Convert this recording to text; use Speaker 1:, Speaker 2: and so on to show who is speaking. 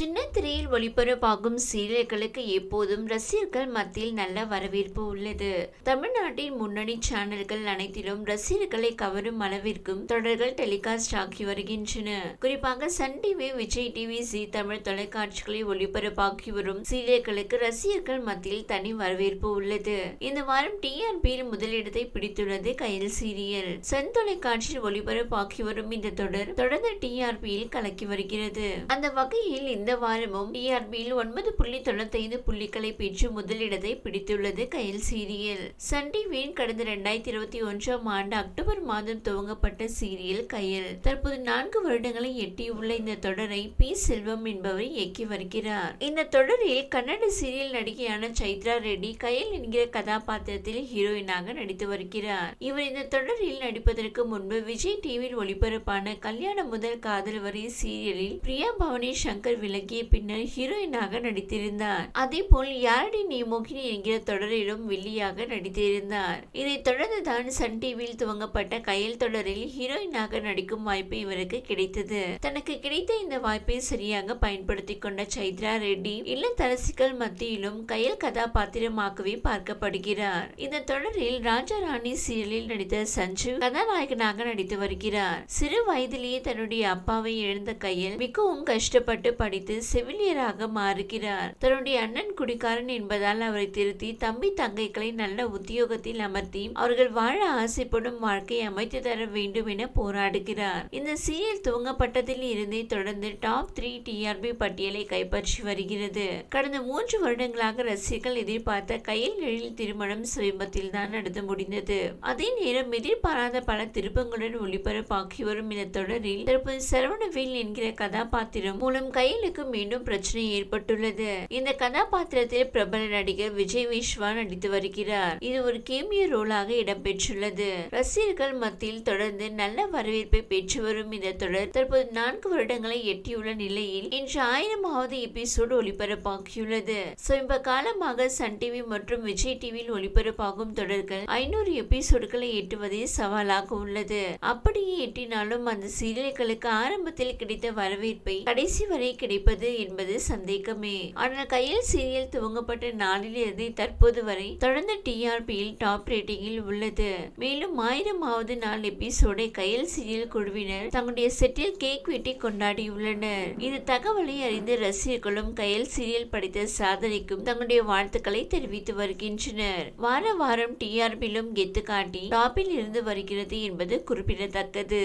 Speaker 1: சின்ன திரையில் ஒளிபரப்பாகும் சீரியல்களுக்கு எப்போதும் ரசிகர்கள் மத்தியில் நல்ல வரவேற்பு உள்ளது. தமிழ்நாட்டின் முன்னணி சேனல்கள் அனைத்திலும் ரசிகர்களை கவரும் அளவிற்கும் தொடர்கள் டெலிகாஸ்ட் ஆகி வருகின்றன. குறிப்பாக Sun TV Vijay TV Zee Tamil தொலைக்காட்சிகளில் ஒளிபரப்பாகி வரும் சீரியல்களுக்கு ரசிகர்கள் மத்தியில் தனி வரவேற்பு உள்ளது. இந்த வாரம் டிஆர்பியில் முதலிடத்தை பிடித்துள்ளது கயல் சீரியல். சன் தொலைக்காட்சியில் ஒளிபரப்பாகி வரும் இந்த தொடர் தொடர்ந்து டிஆர்பியில் கலக்கி வருகிறது. அந்த வகையில் இந்த வாரமும் டிஆர்பியில் ஒன்பது புள்ளி தொண்ணூத்தைந்து புள்ளிகளை பெற்று முதலிடத்தை பிடித்துள்ளது கயல் சீரியல். சன் டிவியின் கடந்த இரண்டாயிரத்தி இருபத்தி ஒன்றாம் ஆண்டு அக்டோபர் மாதம் துவங்கப்பட்ட சீரியல் கயல். தற்போது நான்கு வருடங்களை எட்டியுள்ள இந்த தொடரை பி. செல்வம் என்பவர் இயக்கி வருகிறார். இந்த தொடரில் கன்னட சீரியல் நடிகையான சைத்ரா ரெட்டி கயல் என்கிற கதாபாத்திரத்தில் ஹீரோயினாக நடித்து வருகிறார். இவர் இந்த தொடரில் நடிப்பதற்கு முன்பு விஜய் டிவியில் ஒளிபரப்பான கல்யாணம் முதல் காதல் வரை சீரியலில் பிரியா பவனி சங்கர் விலகிய பின்னர் ஹீரோயினாக நடித்திருந்தார். அதே போல் யாரடி நீ மோகினி என்கிற தொடரிலும் வில்லியாக நடித்திருந்தார். இதைத் தொடர்ந்துதான் சன் டிவியில் துவங்கப்பட்ட கயல் தொடரில் ஹீரோயினாக நடிக்கும் வாய்ப்பு இவருக்கு கிடைத்தது. தனக்கு கிடைத்த இந்த வாய்ப்பை சரியாக பயன்படுத்தி கொண்ட சைத்ரா ரெட்டி இல்லத்தரசிகள் மத்தியிலும் கையல் கதாபாத்திரமாகவே பார்க்கப்படுகிறார். இந்த தொடரில் ராஜா ராணி சீரியலில் நடித்த சஞ்சு கதாநாயகனாக நடித்து வருகிறார். சிறு வயதிலேயே தன்னுடைய அப்பாவை இழந்த கையில் மிகவும் கஷ்டப்பட்டு படி வைத்து செவிலியராக மாறுகிறார். தன்னுடைய அண்ணன் குடிக்காரன் என்பதால் அவரை திருத்தி தம்பி தங்கைகளை நல்ல உத்தியோகத்தில் அமர்த்தி அவர்கள் வாழ ஆசைப்படும் வாழ்க்கையை அமைத்து தர வேண்டும் என போராடுகிறார். இந்த சீரியல் துவங்கப்பட்டதில் இருந்தே தொடர்ந்து டாப் த்ரீ டிஆர்பி பட்டியலை கைப்பற்றி வருகிறது. கடந்த மூன்று வருடங்களாக ரசிகர்கள் எதிர்பார்த்த கையில் எழில் திருமணம் சமீபத்தில் தான் நடந்து முடிந்தது. அதே நேரம் எதிர்பாராத பல திருப்பங்களுடன் ஒளிபரப்பாகி வரும் இந்த தொடரில் தற்போது சரவணவேல் என்கிற கதாபாத்திரம் மூலம் கையில் கையலுக்கு மீண்டும் பிரச்சனை ஏற்பட்டுள்ளது. இந்த கதாபாத்திரத்தில் பிரபல நடிகர் விஜய் விஸ்வா நடித்து வருகிறார். இது ஒரு கேமிய ரோலாக இடம்பெற்றுள்ளது. ரசிகர்கள் மத்தியில் தொடர்ந்து நல்ல வரவேற்பை பெற்று வரும் இந்த தொடர் தற்போது நான்கு வருடங்களை எட்டியுள்ள நிலையில் இன்று ஆயிரமாவது எபிசோடு ஒளிபரப்பாகியுள்ளது. சமீப காலமாக சன் டிவி மற்றும் விஜய் டிவியில் ஒளிபரப்பாகும் தொடர்கள் ஐநூறு எபிசோடுகளை எட்டுவதே சவாலாக உள்ளது. அப்படியே எட்டினாலும் அந்த சீரியல்களுக்கு ஆரம்பத்தில் கிடைத்த வரவேற்பை கடைசி வரை கிடை கிடைப்பது என்பது சந்தேகமே. ஆனால் கையில் சீரியல் துவங்கப்பட்ட நாளிலிருந்து தற்போது வரை தொடர்ந்து டிஆர்பியில் டாப் ரேட்டிங்கில் உள்ளது. மேலும் ஆயிரமாவது நாள் எபிசோடை கையில் சீரியல் குழுவினர் தங்களுடைய செட்டில் கேக் வெட்டி கொண்டாடியுள்ளனர். இந்த தகவலை அறிந்து ரசிகர்களும் கையில் சீரியல் படித்த சாதனைக்கும் தங்களுடைய வாழ்த்துக்களை தெரிவித்து வருகின்றனர். வார வாரம் டிஆர்பியிலும் கெத்து காட்டி டாப்பில் இருந்து வருகிறது என்பது குறிப்பிடத்தக்கது.